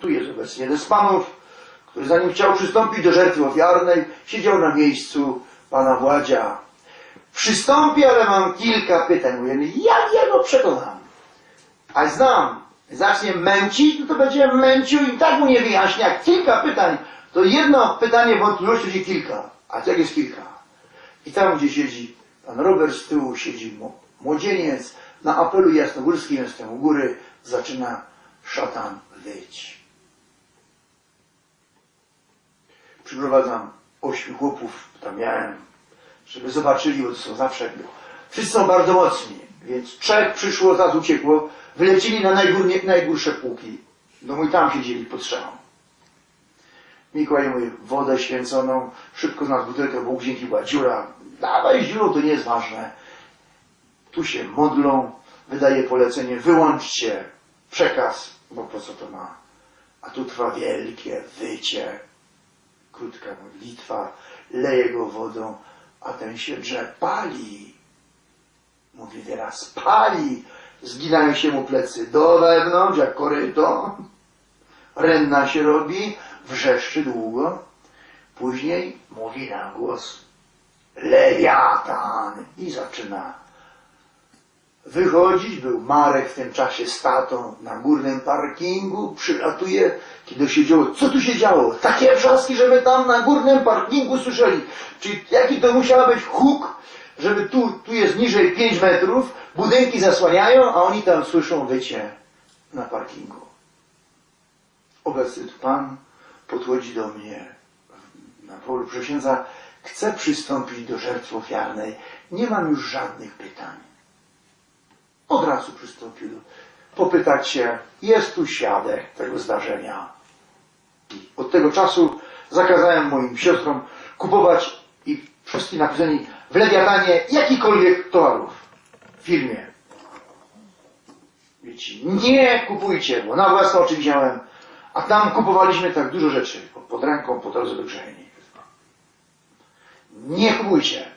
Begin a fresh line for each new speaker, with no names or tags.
Tu jest obecnie panów, który zanim chciał przystąpić do żertwy ofiarnej, siedział na miejscu pana Władzia. Przystąpi, ale mam kilka pytań. Mówię, jak ja go przekonam? A znam, zacznie męcić, no to będzie męcił i tak mu nie wyjaśnia. Kilka pytań, to jedno pytanie wątpliwości będzie kilka. A jak jest kilka? I tam, gdzie siedzi pan Robert, z tyłu siedzi młodzieniec. Na apelu jasnogórskim jestem u góry, zaczyna szatan wyć. Przyprowadzam ośmiu chłopów, tam miałem, żeby zobaczyli, bo to są zawsze, wszyscy są bardzo mocni, więc trzech przyszło, zaraz uciekło, wylecili na najgórnie, najgórsze półki. No mój tam siedzieli pod strzechą. Mikołaj mówi, wodę święconą, szybko znalazł butelkę, bo łazienki była dziura. Dawaj dziurą, to nie jest ważne. Tu się modlą, wydaje polecenie, wyłączcie przekaz, bo po co to ma. A tu trwa wielkie wycie, krótka modlitwa, leje go wodą, a ten się drze, pali. Mówi teraz, pali. Zginają się mu plecy do wewnątrz, jak koryto. Renna się robi, wrzeszczy długo. Później mówi na głos Lewiatan i zaczyna wychodzić. Był Marek w tym czasie z tatą na górnym parkingu, przylatuje, kiedy się działo. Co tu się działo? Takie wrzaski, że my tam na górnym parkingu słyszeli. Czyli jaki to musiał być huk, żeby tu, tu jest niżej 5 metrów, budynki zasłaniają, a oni tam słyszą wycie na parkingu. Obecny tu Pan podchodzi do mnie na polu przysiędza, chcę przystąpić do żertwy ofiarnej. Nie mam już żadnych pytań. Od razu przystąpił. Popytać się, jest tu świadek tego zdarzenia. Od tego czasu zakazałem moim siostrom kupować i wszystkim napisani w Lewiatanie jakikolwiek towarów w firmie. Wiecie, nie kupujcie, bo na własne oczy widziałem, a tam kupowaliśmy tak dużo rzeczy pod ręką po drodze. Nie kupujcie.